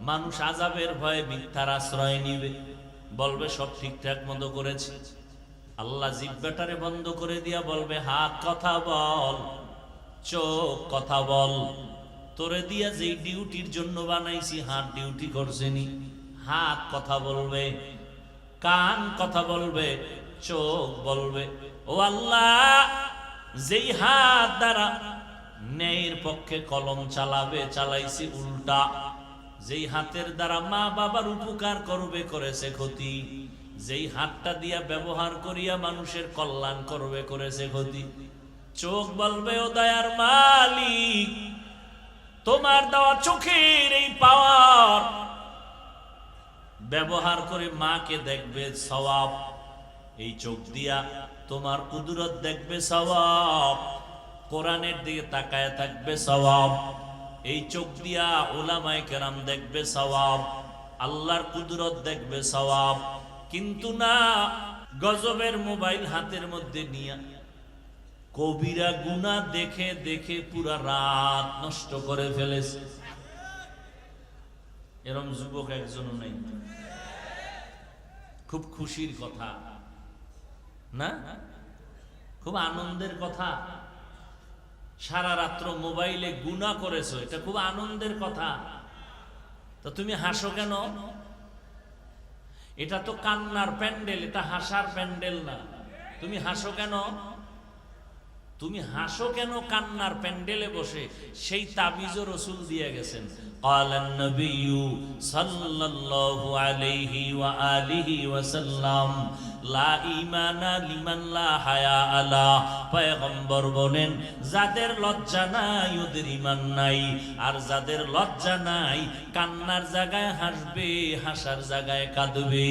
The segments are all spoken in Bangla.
মানুষ আজাবের ভয়ে মিথ্যার আশ্রয় নিবে। বলবে, সব ঠিকঠাক মতো করেছে। আল্লাহ জিব্বাটারে বন্ধ করে দিয়া বলবে হাত কথা বল, চোখ কথা বল। তোরে দিয়া যেই ডিউটির জন্য বানাইছি, হাত ডিউটি করছেনি। হাত কথা বলবে, কান কথা বলবে, চোখ বলবে। ও আল্লাহ, যেই হাত দ্বারা ন্যায়ের পক্ষে কলম চালাবে, চালাইছি উল্টা। যেই হাতের দ্বারা মা বাবার উপকার করবে, করেছে ক্ষতি। যেই হাতটা দিয়া ব্যবহার করিয়া মানুষের কল্যাণ করবে, করেছে ক্ষতি। চোখ বলবে, ও দয়ার মালিক, তোমার দেওয়া চোখের এই পাওয়ার ব্যবহার করে মাকে দেখবে সওয়াব। এই চোখ দিয়া তোমার কুদরত দেখবে সওয়াব। কোরআনের দিকে তাকায় থাকবে সওয়াব। এই চোখ দিয়া ওলামায়ে কেরাম দেখবে সওয়াব, আল্লাহর কুদরত দেখবে সওয়াব, কিন্তু না গজবের মোবাইল হাতের মধ্যে নিয়া কবিরা গুনা দেখে দেখে পুরা রাত নষ্ট করে ফেলেছে। এরম যুবক একজনও নেই। খুব খুশির কথা, না? খুব আনন্দের কথা। সারা রাত্র মোবাইলে গুণা করেছ, এটা খুব আনন্দের কথা। তো তুমি হাসো কেন? এটা তো কান্নার প্যান্ডেল, এটা হাসার প্যান্ডেল না। তুমি হাসো কেন? তুমি হাসো কেন কান্নার প্যান্ডেলে বসে? সেই তাবিজ রসুল দিয়ে গেছেন। সাল্লাল্লাহু ওয়া আলিহি ওয়াসাল্লাম লা ইমানা লিমান হায়া আলা। পয়গম্বর বলেন, যাদের লজ্জা নাই, ওদের ইমান নাই। আর যাদের লজ্জা নাই, কান্নার জায়গায় হাসবে, হাসার জায়গায় কাঁদবে।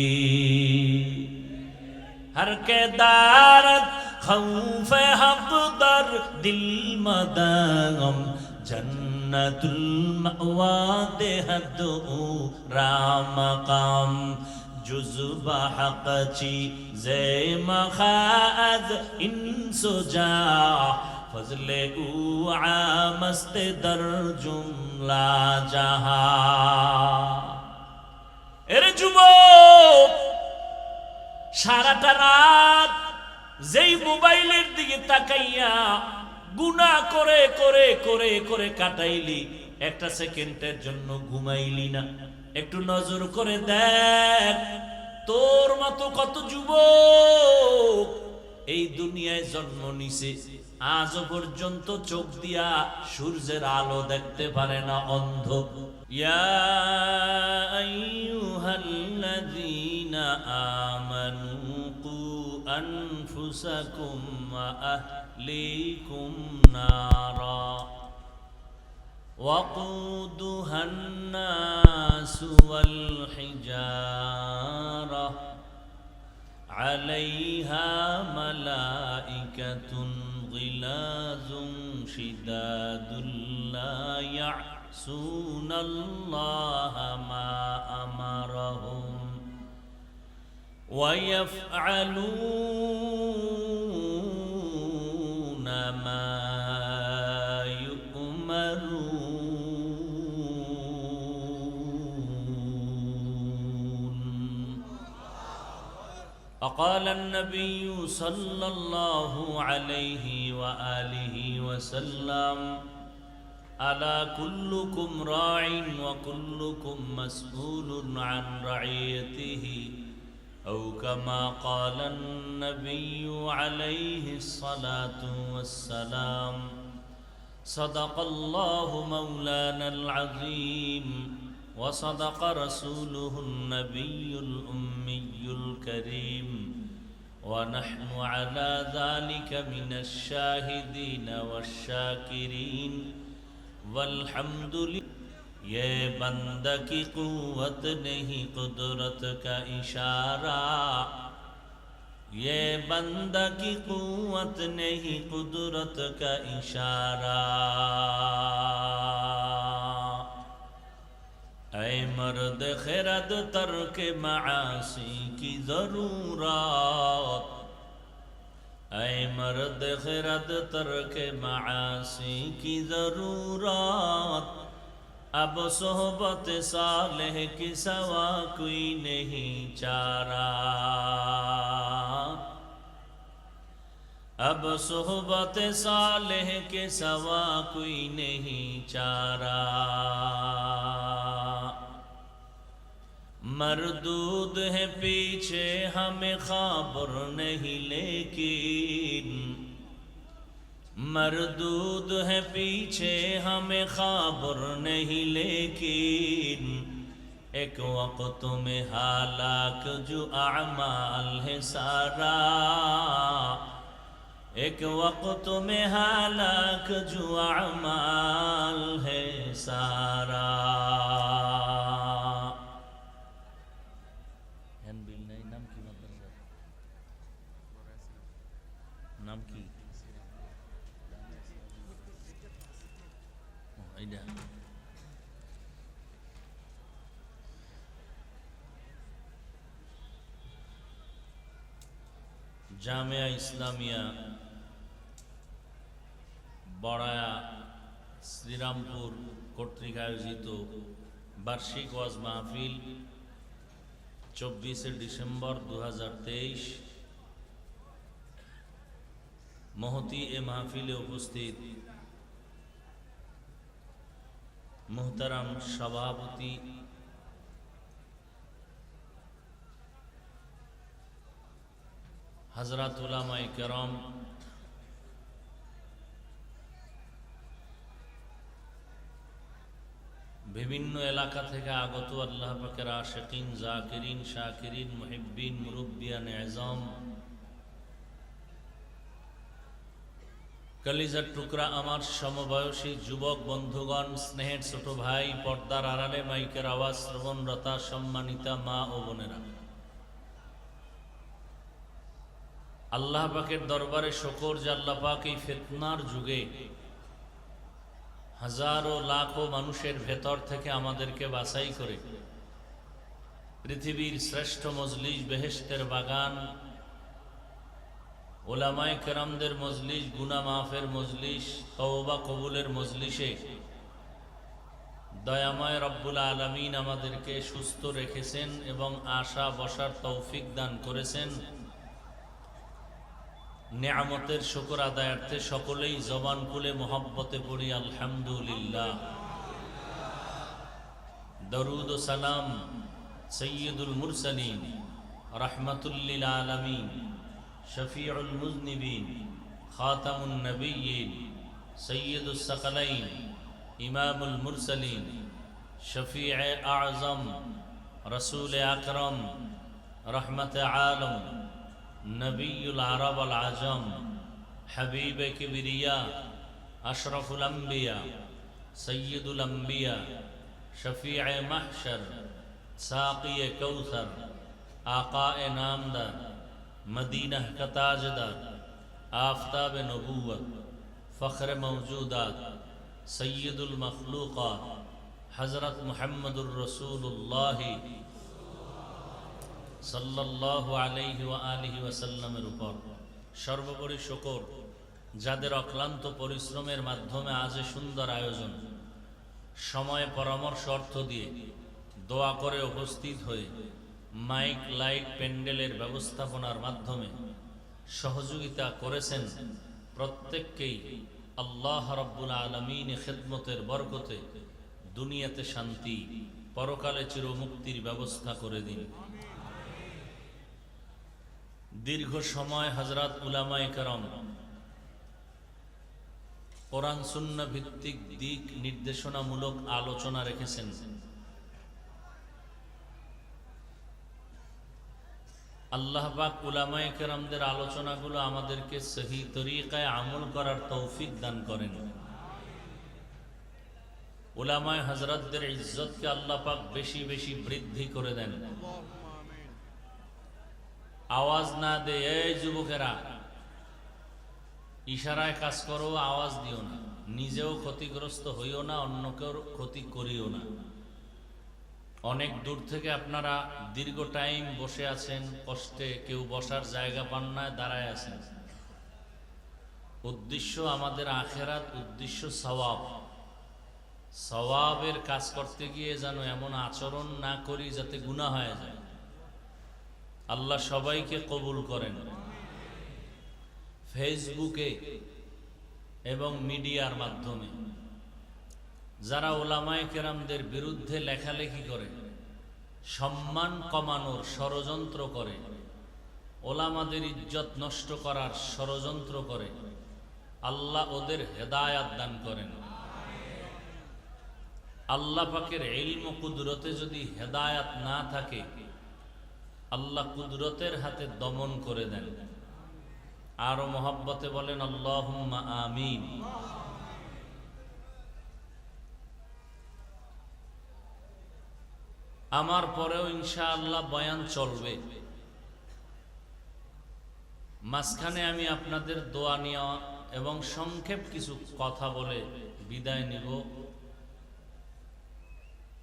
হর কেদারত খৌফ হাবদার দিল মাদাগম, জন্নতুল মাওয়া দেহতু রামকাম جزب حق چیزے مخاعد ان سجا فضل او عامست در جملہ جہاں এর যুবক, সারাটা রাত যেই মোবাইলের দিকে তাকাইয়া গুনা করে করে করে করে কাটাইলি, একটা সেকেন্ডের জন্য ঘুমাইলি না। একটু নজর করে দেখ, তোর মতো কত যুবক এই দুনিয়ায় জন্ম নিছে। আজও পর্যন্ত চোখ দিয়া সূর্যের আলো দেখতে পারে না অন্ধ। ইয়া আইয়ুহাল্লাযীনা আমানু وقودها الناس والحجارة. عليها ملائكة غلاظ شداد لا يعصون الله ما أمرهم ويفعلون وقال النبي صلى الله عليه وآله وسلم ألا كلكم راع وكلكم مسؤول عن رعيته؟ أو كما قال النبي عليه الصلاة والسلام صدق الله مولانا العظيم. وصدق رسوله النبي الأمي الكريم ونحن على ذلك من الشاهدين والشاكرين والحمد لله یہ بند کی قوت نہیں قدرت کا اشارہ یہ بند کی قوت نہیں قدرت کا اشارہ اے مرد خرد ترک معاصی کی ضرورات اے مرد خرد ترک معاصی کی ضرورات اب صحبت صالح کی سوا کوئی نہیں چارہ۔ اب صحبت صالح کے سوا کوئی نہیں چارہ۔ مردود ہے پیچھے ہمیں خبر نہیں لیکن مردود ہے پیچھے ہمیں خبر نہیں لیکن ایک وقت میں حالات جو اعمال ہے سارا ایک وقت میں حالات جو اعمال জামিয়া ইসলামিয়া বড়ায়া শ্রীরামপুর কর্তৃক আয়োজিত বার্ষিক ওয়াজ মাহফিল চব্বিশে ডিসেম্বর দু হাজার তেইশ। মহতি এ মাহফিলে উপস্থিত মোহতারাম সভাপতি হজরত উলামাই করম বিভিন্ন এলাকা থেকে আগত আল্লাহ পাকের আশেকিন, জাকিরিন, শাকিরিন, মুহিব্বিন, মুরব্বিয়ান, এজম, কলিজার টুকরা আমার সমবয়সী যুবক বন্ধুগণ, স্নেহের ছোট ভাই, পর্দার আড়ালে মাইকের আওয়াজ, শ্রবণরতা, সম্মানিতা মা ও বোনেরা। আল্লাহ পাকের দরবারে শকর যে আল্লাহ পাক এই ফেতনার যুগে হাজারো লাখো মানুষের ভেতর থেকে আমাদেরকে বাছাই করে পৃথিবীর শ্রেষ্ঠ মজলিস বেহেস্তের বাগান, ওলামায় কেরামদের মজলিস গুনা মাফের মজলিস, তওবা কবুলের মজলিসে দয়াময় রব্বুল আলমিন আমাদেরকে সুস্থ রেখেছেন এবং আশা বসার তৌফিক দান করেছেন। নেয়ামতের শুকর আদায়ার্থে সকলেই জবান খুলে মোহব্বতে পড়ি, আলহামদুলিল্লাহ। দরুদ ও সালাম সৈয়দুল মুরসালিন, রহমতুল্লিল আলমিন, শফিউল মুজনিবিন, খাতামুন নবীন সৈয়দুল সকলাইন, ইমামুল মুরসালিন শফি আজম, রসুল আকরম, রহমত আলম نبی العرب العظم، حبیب کبریا، اشرف الانبیاء، سید الانبیاء، شفیع محشر، ساقی کوثر آقا نامدار، مدینہ کا تاجدار آفتاب نبوت، فخر موجودات، سید المخلوقات، حضرت محمد الرسول اللہ সাল্লাল্লাহু আলাইহি ওয়া আলিহি ওয়াসাল্লামের উপর সর্বোপরি শকর, যাদের অক্লান্ত পরিশ্রমের মাধ্যমে আজ সুন্দর আয়োজন। সময় পরামর্শ অর্থ দিয়ে দোয়া করে উপস্থিত হয়ে মাইক, লাইট, প্যান্ডেলের ব্যবস্থাপনার মাধ্যমে সহযোগিতা করেছেন প্রত্যেককেই আল্লাহ রব্বুল আলমিন খেদমতের বরকতে দুনিয়াতে শান্তি, পরকালে চিরমুক্তির ব্যবস্থা করে দিন। দীর্ঘ সময় হজরত উলামায়ে করম কোরআন সুন্না ভিত্তিক দিক নির্দেশনামূলক আলোচনা রেখেছেন। আল্লাহ পাক উলামায়ে কেরামদের আলোচনাগুলো আমাদেরকে সহি তরিকায় আমল করার তৌফিক দান করেন। উলামায় হজরতদের ইজ্জতকে আল্লাহ পাক বেশি বেশি বৃদ্ধি করে দেন। আওয়াজ না দে এই যুবকেরা, ইশারায় কাজ করো, আওয়াজ দিও না। নিজেও ক্ষতিগ্রস্ত হইও না, অন্যকেও ক্ষতি করিও না। অনেক দূর থেকে আপনারা দীর্ঘ টাইম বসে আছেন, কষ্টে কেউ বসার জায়গা পান না, দাঁড়ায় আছেন। উদ্দেশ্য আমাদের আখেরাত, উদ্দেশ্য সওয়াব। সওয়াবের কাজ করতে গিয়ে যেন এমন আচরণ না করি যাতে গুনাহ হয়ে যায়। আল্লাহ সবাইকে কবুল করেন। ফেসবুকে এবং মিডিয়ার মাধ্যমে। যারা ওলামায় কেরামদের বিরুদ্ধে লেখালেখি করে, সম্মান কমানোর ষড়যন্ত্র করে, ওলামাদের ইজ্জত নষ্ট করার ষড়যন্ত্র করে, আল্লাহ ওদের হেদায়াত দান করেন। আল্লাহ পাকের এলম কুদরতে যদি হেদায়াত না থাকে আল্লাহ কুদরতের হাতে দমন করে দেন। আরও মোহাব্বতে বলেন আল্লাহ আমিন। আমার পরেও ইনশা আল্লাহ বয়ান চলবে। মাঝখানে আমি আপনাদের দোয়া নেওয়া এবং সংক্ষেপ কিছু কথা বলে বিদায় নিব।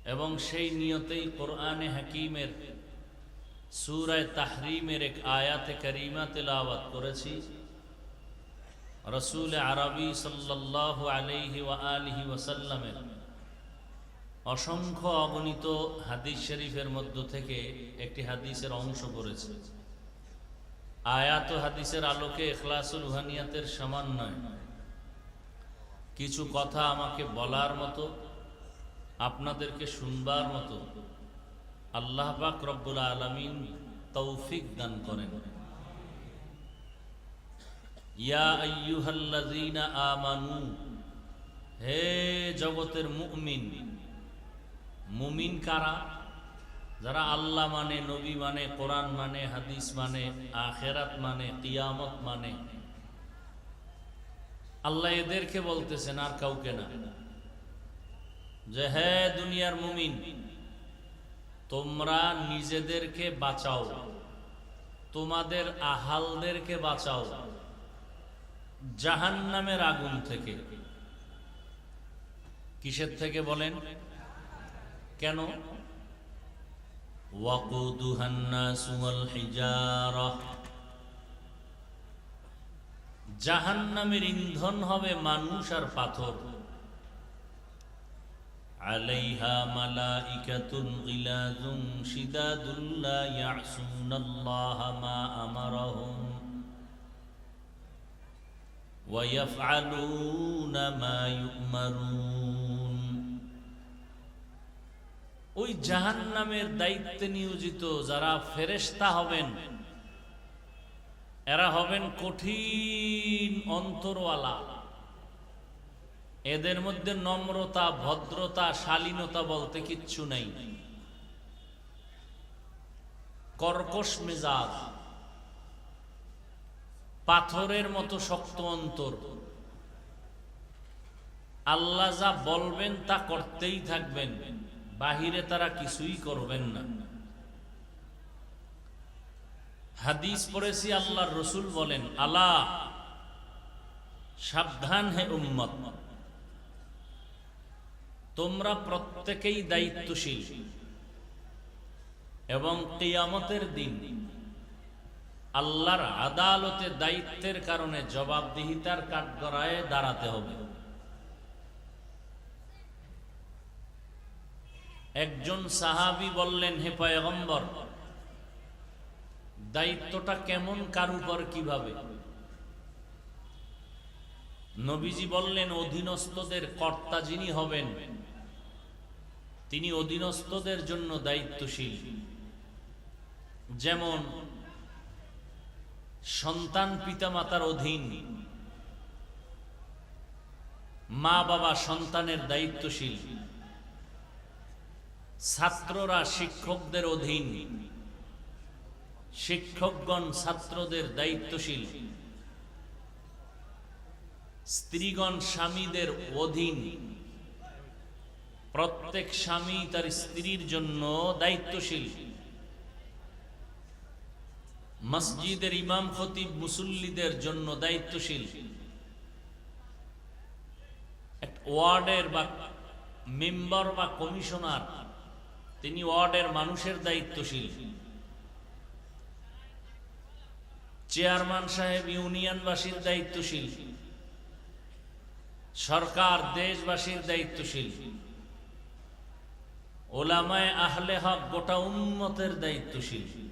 এবং সেই নিয়তেই কোরআনে হাকিমের সুরায় তাহরিমের এক আয়াতে করিমা তেলাওয়াত করেছি। রসুল আরবি সাল্লাহ আলহি আলিহি ওয়াসাল্লামের অসংখ্য অগণিত হাদিস শরীফের মধ্য থেকে একটি হাদিসের অংশ করেছে আয়াত হাদিসের আলোকে এখলাসুল রুহানিয়াতের সমান নয়। কিছু কথা আমাকে বলার মতো, আপনাদেরকে শুনবার মতো আল্লাহ পাক রব্বুল আলমিন তৌফিক দান করেন। ইয়া আইয়ুহাল্লাযীনা আমানু, হে জগতের মুমিন মুমিন কারা? যারা আল্লাহ মানে নবী মানে কোরআন মানে হাদিস মানে আখেরাত মানে কিয়ামত মানে। আল্লাহ এদেরকে বলতেছেন আর কাউকে না। যে হে দুনিয়ার মুমিন তোমরা নিজেদেরকে বাঁচাও। তোমাদের আহালদেরকে বাঁচাও। জাহান নামের আগুন থেকে। কিসের থেকে বলেন? কেন? জাহান নামের ইন্ধন হবে মানুষ আর পাথর। عليها ملائكة غلاظ شداد لا يعصون الله ما أمرهم ويفعلون ما يؤمرون ওই জাহান্নামের দায়িত্বে নিয়োজিত যারা ফেরেশতা হবেন এরা হবেন কঠিন অন্তরওয়ালা এদের মধ্যে নম্রতা, ভদ্রতা, শালীনতা বলতে কিচ্ছু নাই। কর্কশ মেজাজ, পাথরের মতো শক্ত অন্তর। আল্লাহ যা বলবেন তা করতেই থাকবেন, বাহিরে তারা কিছুই করবেন না। হাদিস পড়েছি, আল্লাহর রসুল বলেন আল্লাহ সাবধান হে উম্মত। তোমরা প্রত্যেকেই দায়িত্বশীল। এবং কেয়ামতের দিন আল্লাহর আদালতে দায়িত্বের কারণে জবাবদিহিতার কাঠগড়ায় দাঁড়াতে হবে। একজন সাহাবি বললেন, হে পয়গম্বর, দায়িত্বটা কেমন? কার উপর কীভাবে? নবীজি বললেন, অধীনস্থদের কর্তা যিনি হবেন, তিনি অধীনস্থদের জন্য দায়িত্বশীল। যেমন সন্তান পিতামাতার অধীন মা বাবা সন্তানের দায়িত্বশীল, ছাত্ররা শিক্ষকদের অধীন, শিক্ষকগণ ছাত্রদের দায়িত্বশীল। স্ত্রীগণ স্বামীদের অধীন। প্রত্যেক স্বামী তার স্ত্রীর জন্য দায়িত্বশীল। মসজিদের ইমাম খতিব মুসল্লিদের জন্য দায়িত্বশীল। ওয়ার্ডের বা মেম্বার বা কমিশনার, তিনি ওয়ার্ডের মানুষের দায়িত্বশীল। চেয়ারম্যান সাহেব ইউনিয়নবাসীর দায়িত্বশীল। সরকার দেশবাসীর দায়িত্বশীল। ওলামায় আহলে হক গোটা উন্মতের দায়িত্বশীল।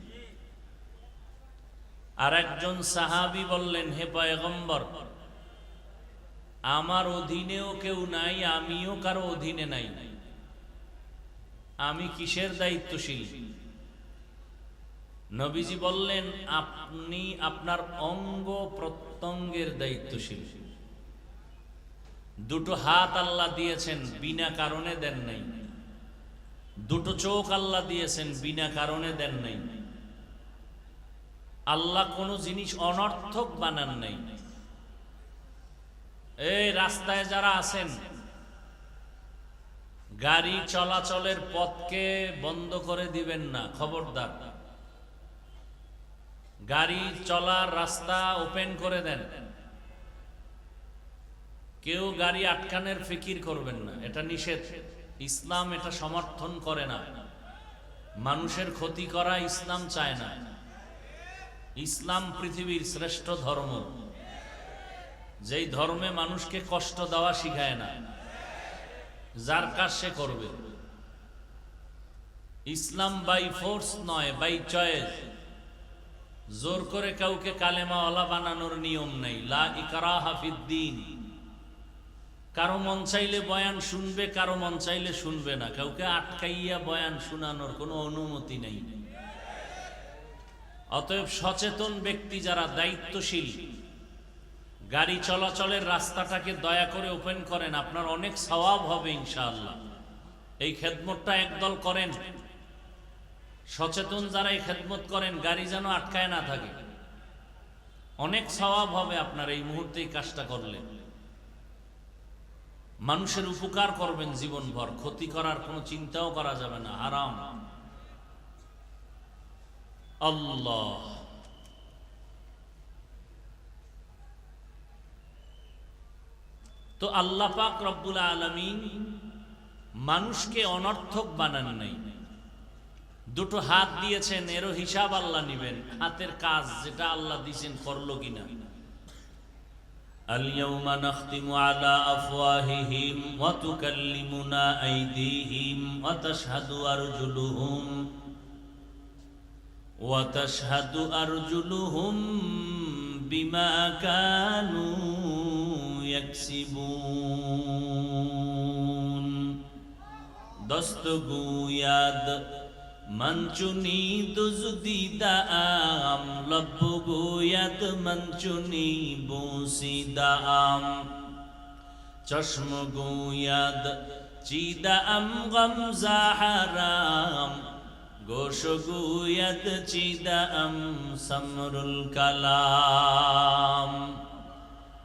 আর একজন সাহাবি বললেন, হে পয়গম্বর, আমার অধীনেও কেউ নাই, আমিও কারও অধীনে নাই। আমি কিসের দায়িত্বশীল? নবীজি বললেন, আপনি আপনার অঙ্গ প্রত্যঙ্গের দায়িত্বশীল। দুটো হাত আল্লাহ দিয়েছেন, বিনা কারণে দেন নাই। দুটো চোখ আল্লাহ দিয়েছেন, বিনা কারণে দেন নাই। আল্লাহ কোনো জিনিস অনর্থক বানান নাই। এই রাস্তায় যারা আছেন, গাড়ি চলাচলের পথকে বন্ধ করে দিবেন না, খবরদার। গাড়ি চলার রাস্তা ওপেন করে দেন। কেউ গাড়ি আটকানের ফিকির করবেন না, এটা নিষেধ। ইসলাম এটা সমর্থন করে না। মানুষের ক্ষতি করা ইসলাম চায় না। ইসলাম পৃথিবীর শ্রেষ্ঠ ধর্ম। যেই ধর্মে মানুষকে কষ্ট দেওয়া শিখায় না, যার কাজ সে করবে। ইসলাম বাই ফোর্স নয়, বাই চয়েস। জোর করে কাউকে কালেমাওয়ালা বানানোর নিয়ম নেই। লা ইকরা হাফিদ্দিন কারও মন চাইলে বয়ান শুনবে, কারও মন চাইলে শুনবে না। কাউকে আটকাইয়া বয়ান শোনানোর কোনো অনুমতি নেই। অতএব সচেতন ব্যক্তি যারা দায়িত্বশীল, গাড়ি চলাচলের রাস্তাটাকে দয়া করে ওপেন করেন, আপনার অনেক সওয়াব হবে ইনশাআল্লাহ। এই খেদমতটা একদল করেন। সচেতন যারা এই খেদমত করেন, গাড়ি যেন আটকায় না থাকে। অনেক সওয়াব হবে আপনার এই মুহূর্তে এই কাজটা করলে। মানুষের উপকার করবেন জীবনভর, ক্ষতি করার কোনো চিন্তাও করা যাবে না আরাম আল্লাহ। তো আল্লাহ পাক রব্বুল আলমিন মানুষকে অনর্থক বানান নাই। দুটো হাত দিয়েছেন, এরও হিসাব আল্লাহ নিবেন, হাতের কাজ যেটা আল্লাহ দিয়েছেন করল কিনা। اليوم نختم على أفواههم وتكلمنا أيديهم وتشهد أرجلهم وتشهد أرجلهم بما كانوا يكسبون মঞ্চুনি দুজদিদা আম লব্বগুয়াদ মঞ্চুনি বুসিদা আম চশমগুয়াদ চিদা আম গমজা হারাম গোশগুয়াদ চিদা আম, সমরুল কালাম।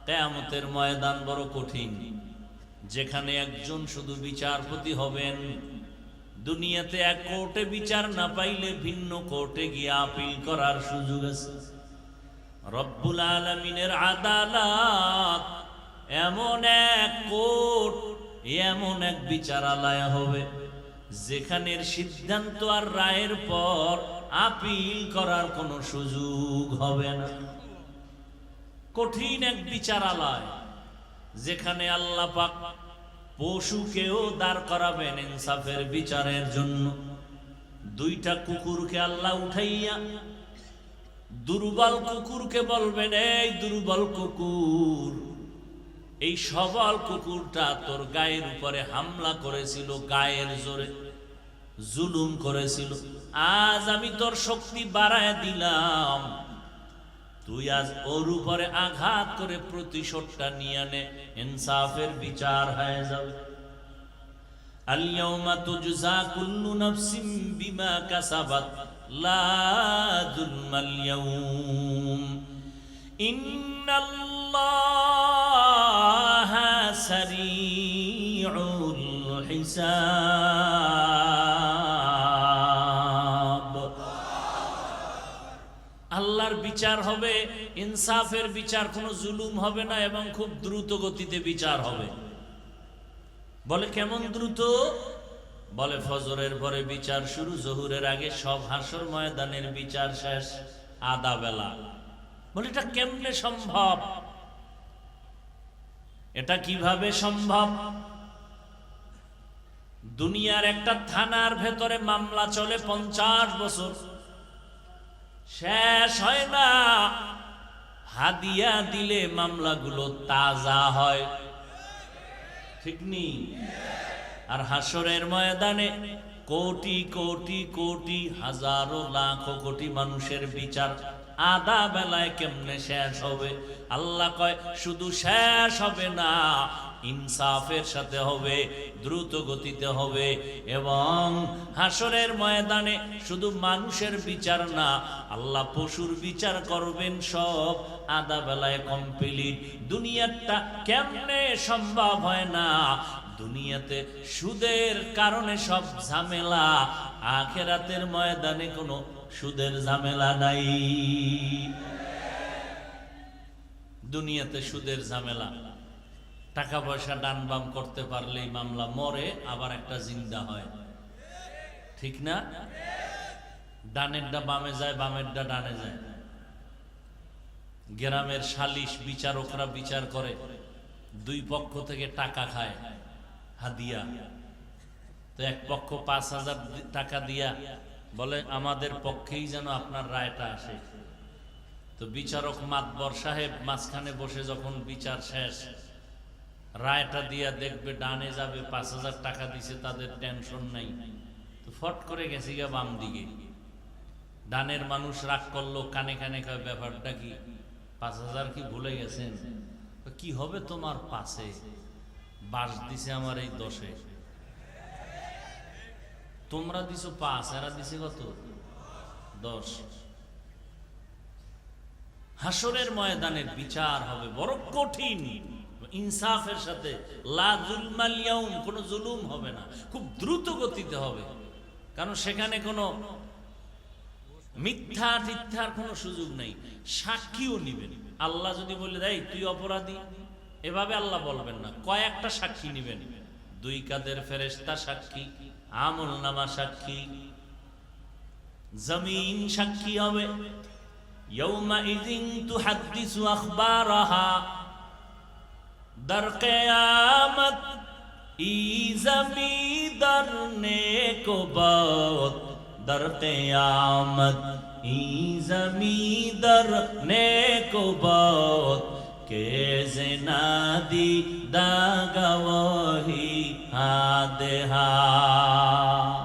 কেয়ামতের ময়দান বড় কঠিন, যেখানে একজন শুধু বিচারপতি হবেন দুনিয়াতে এক কোর্টে বিচার না পাইলে ভিন্ন কোর্টে গিয়ে আপিল করার সুযোগ আছে। রব্বুল আলমিনের আদালত এমন এক কোর্ট, এমন এক বিচারালয় হবে যেখানের সিদ্ধান্ত আর রায়ের পর আপিল করার কোনো সুযোগ হবে না। কঠিন এক বিচারালয়, যেখানে আল্লাহ পাক পশুকেও দাঁড় করাবেন ইনসাফের বিচারের জন্য। দুইটা কুকুরকে আল্লাহ উঠাইয়া দুর্বল কুকুরকে বলবেন, এই দুর্বল কুকুর, এই সবল কুকুরটা তোর গায়ের উপরে হামলা করেছিল, গায়ের জোরে জুলুম করেছিল। আজ আমি তোর শক্তি বাড়ায় দিলাম। তুই আজ ওর উপরে আঘাত করে প্রতিশোধটা নিয়ে আনে ইনসাফের বিচার হয়ে যাবে। আলিয়াউমা তুজজা কুল্লু নাফসিম বিমা কাসাবাত, লা যুলমাল ইয়াউম। সারিউল হিসাব। বিচার হবে, ইনসাফের বিচার কোনো জুলুম হবে না এবং খুব দ্রুত গতিতে বিচার হবে। বলে, কেমন দ্রুত? বলে, ফজরের পরে বিচার শুরু, জহুরের আগে সব হাসর ময়দানের বিচার শেষ আদা বেলা। বলে, এটা কেমনে সম্ভব? এটা কীভাবে সম্ভব? দুনিয়ার একটা থানার ভেতরে মামলা চলে পঞ্চাশ বছর। শেষ হয় না। হাদিয়া দিলে মামলাগুলো তাজা হয়। ঠিক নেই আর হাসরের ময়দানে কোটি কোটি কোটি, হাজারো, লাখো, কোটি মানুষের বিচার আধা বেলায় কেমনে শেষ হবে? আল্লাহ কয়, শুধু শেষ হবে না ইনসাফের সাথে হবে, দ্রুত গতিতে হবে এবং হাসরের ময়দানে শুধু মানুষের বিচার না, আল্লাহ পশুর বিচার করবেন সব আধা বেলায় কমপ্লিট দুনিয়াটা কেমনে সম্ভব হয় না? দুনিয়াতে সুদের কারণে সব ঝামেলা, আখেরাতের ময়দানে কোনো সুদের ঝামেলা নাই। দুনিয়াতে সুদের ঝামেলা। টাকা পয়সা ডান বাম করতে পারলেই মামলা মরে, আবার একটা জিন্দা হয়। ঠিক না? ডানেরটা বামে যায়, বামেরটা ডানে যায়। গ্রামের সালিশ বিচারকরা বিচার করে, দুই পক্ষ থেকে টাকা খায়, হাদিয়া। তো এক পক্ষ পাঁচ হাজার টাকা দিয়া বলে, আমাদের পক্ষেই যেন আপনার রায়টা আসে। তো বিচারক মাতবর সাহেব মাঝখানে বসে যখন বিচার শেষ রায়টা দিয়া দেখবে, ডানে যাবে, পাঁচ হাজার টাকা দিছে, তাদের টেনশন নাই। তো ফট করে গেছি গা বাম দিকে। ডানের মানুষ রাগ করল, কানে কানে কয়, ব্যাপারটা কি? পাঁচ হাজার কি ভুলে গেছেন? কি হবে তোমার পাশে? বাস দিছে আমার এই দশে। তোমরা দিছো পাঁচ, এরা দিছে কত? দশ। হাসরের ময়দানের বিচার হবে, বড় কঠিন। ইনসাফের সাথে। কোনো জুলুম হবে না। খুব দ্রুত গতিতে হবে। কারণ সেখানে কোনো মিথ্যা টিথ্যার কোনো সুযোগ নাই। সাক্ষীও নিবেন। আল্লাহ যদি বলে দেয় তুই অপরাধী? এভাবে আল্লাহ বলবেন না। কয়েকটা সাক্ষী নিবেন। দুই কাদের ফেরেস্তা সাক্ষী, আমল নামা সাক্ষী। জমিন সাক্ষী হবে। ইউমা ইজিং তু হাদিসু আখবারহা। در قیامت ای زمیدر نیک بات در قیامت ای زمیدر نیک بات که زنادی دا گواهی ہا